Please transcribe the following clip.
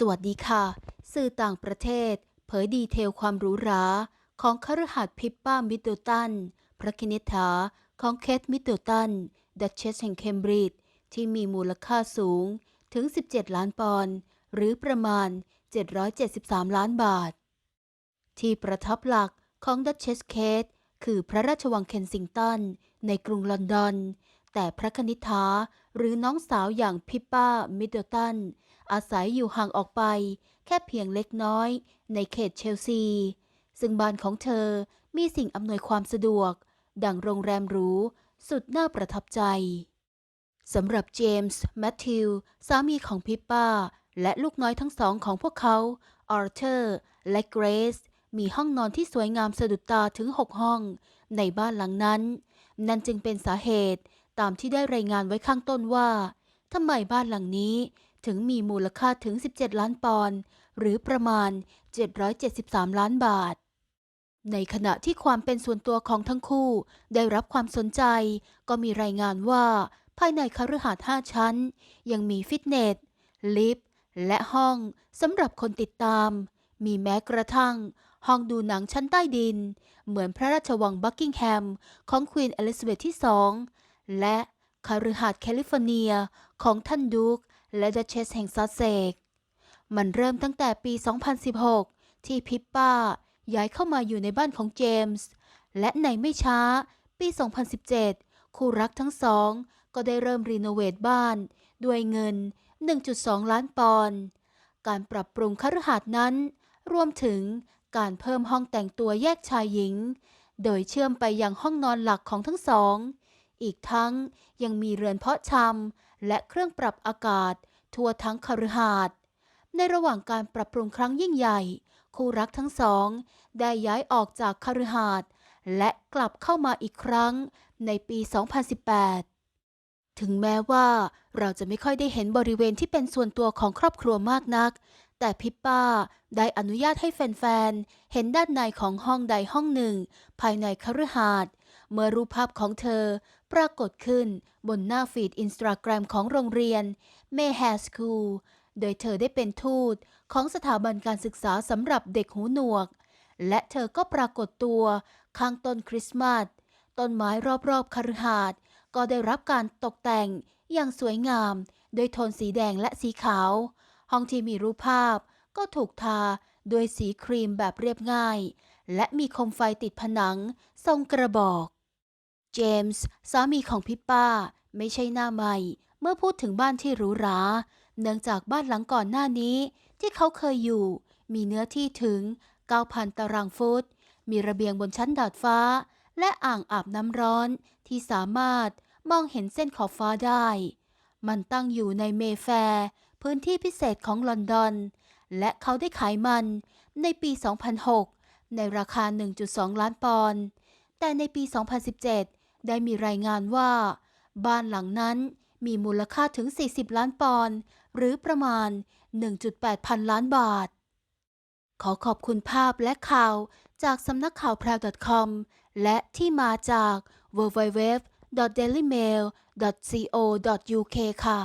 สวัสดีค่ะ สื่อต่างประเทศ เผยดีเทลความหรูหรา ของคฤหัสถ์พิปป้ามิดเดิลตัน พระคณิษฐาของเคทมิดเดิลตัน ดัชเชสแห่งเคมบริดจ์ที่มีมูลค่าสูงถึง 17 ล้านปอนด์หรือประมาณ 773 ล้านบาท ที่ประทับหลักของดัชเชสเคทคือพระราชวังเคนซิงตัน ในกรุงลอนดอน แต่พระคณิษฐาหรือน้องสาวอย่างพิปป้ามิดเดิลตัน อาศัยอยู่ห่างออกไป แค่เพียงเล็กน้อย ในเขตเชลซี ซึ่งบ้านของเธอมีสิ่งอำนวยความสะดวก ดังโรงแรมหรู สุดน่าประทับใจสำหรับเจมส์แมทธิว สามีของพิปป้า และลูกน้อยทั้งสองของพวกเขาอาร์เธอร์และเกรซมีห้องนอนที่สวยงามสะดุดตาถึง 6 ห้อง ในบ้านหลังนั้น นั่นจึงเป็นสาเหตุ ตามที่ได้รายงานไว้ข้างต้นว่าทำไมบ้านหลังนี้ถึงมีมูลค่าถึง 17 ล้านปอนด์หรือประมาณ 773 ล้านบาท ในขณะที่ความเป็นส่วนตัวของทั้งคู่ได้รับความสนใจ ก็มีรายงานว่า ภายในคฤหาสน์ 5 ชั้น ยังมีฟิตเนส ลิฟต์และห้องสำหรับคนติดตาม มีแม้กระทั่ง ห้องดูหนังชั้นใต้ดิน เหมือนพระราชวังบักกิงแฮม ของควีนอลิซาเบธที่สอง และคฤหาสน์แคลิฟอร์เนียของท่านดูกและดัชเชสแห่งซัสเซก มันเริ่มตั้งแต่ปี 2016 ที่พิปป้าย้ายเข้ามาอยู่ในบ้านของเจมส์ และในไม่ช้าปี 2017 คู่รักทั้งสอง ก็ได้เริ่มรีโนเวทบ้าน ด้วยเงิน 1.2 ล้านปอนด์ การปรับปรุงคฤหาสน์นั้น รวมถึงการเพิ่มห้องแต่งตัวแยกชายหญิง โดยเชื่อมไปยังห้องนอนหลักของทั้งสอง อีกทั้งยังมีเรือนเพาะชำและเครื่องปรับอากาศ ทั่วทั้งคฤหาสน์ในระหว่างการปรับปรุงครั้งยิ่งใหญ่ คู่รักทั้งสอง ได้ย้ายออกจากคฤหาสน์และกลับเข้ามาอีกครั้งในปี 2018 ถึงแม้ว่าเราจะไม่ค่อยได้เห็นบริเวณที่เป็นส่วนตัวของครอบครัวมากนัก แต่พิปป้าได้อนุญาตให้แฟนๆ เห็นด้านในของห้องใดห้องหนึ่ง ภายในคฤหาสน์ เมื่อรูปภาพของเธอปรากฏขึ้นบนหน้าฟีดอินสตาแกรมของโรงเรียนเมแฮสคูลโดยเธอได้เป็นทูตของสถาบันการศึกษาสำหรับเด็กหูหนวก และเธอก็ปรากฏตัวข้างต้นคริสต์มาสต้นไม้รอบๆคฤหาสน์ก็ได้รับการตกแต่งอย่างสวยงาม โดยโทนสีแดงและสีขาว ห้องที่มีรูปภาพก็ถูกทาด้วยสีครีมแบบเรียบง่าย และมีโคมไฟติดผนัง ทรงกระบอก จมส์สามีของพิปป้า ไม่ใช่หน้าใหม่ เมื่อพูดถึงบ้านที่หรูหรา เนื่องจากบ้านหลังก่อนหน้านี้ ที่เขาเคยอยู่ มีเนื้อที่ถึง 9,000 ตารางฟุต มีระเบียงบนชั้นดาดฟ้า และอ่างอาบน้ำร้อนที่สามารถมองเห็นเส้นขอบฟ้าได้ มันตั้งอยู่ในเมแฟร์พื้นที่พิเศษของลอนดอน และเขาได้ขายมันในปี 2006 ในราคา 1.2 ล้านปอนด์แต่ในปี 2017 ได้มีรายงานว่า บ้านหลังนั้นมีมูลค่าถึง 40 ล้านปอนด์หรือประมาณ 1.8 พันล้านบาท ขอขอบคุณภาพและข่าวจากสำนักข่าวแพรว .com และที่มาจาก www.dailymail.co.uk ค่ะ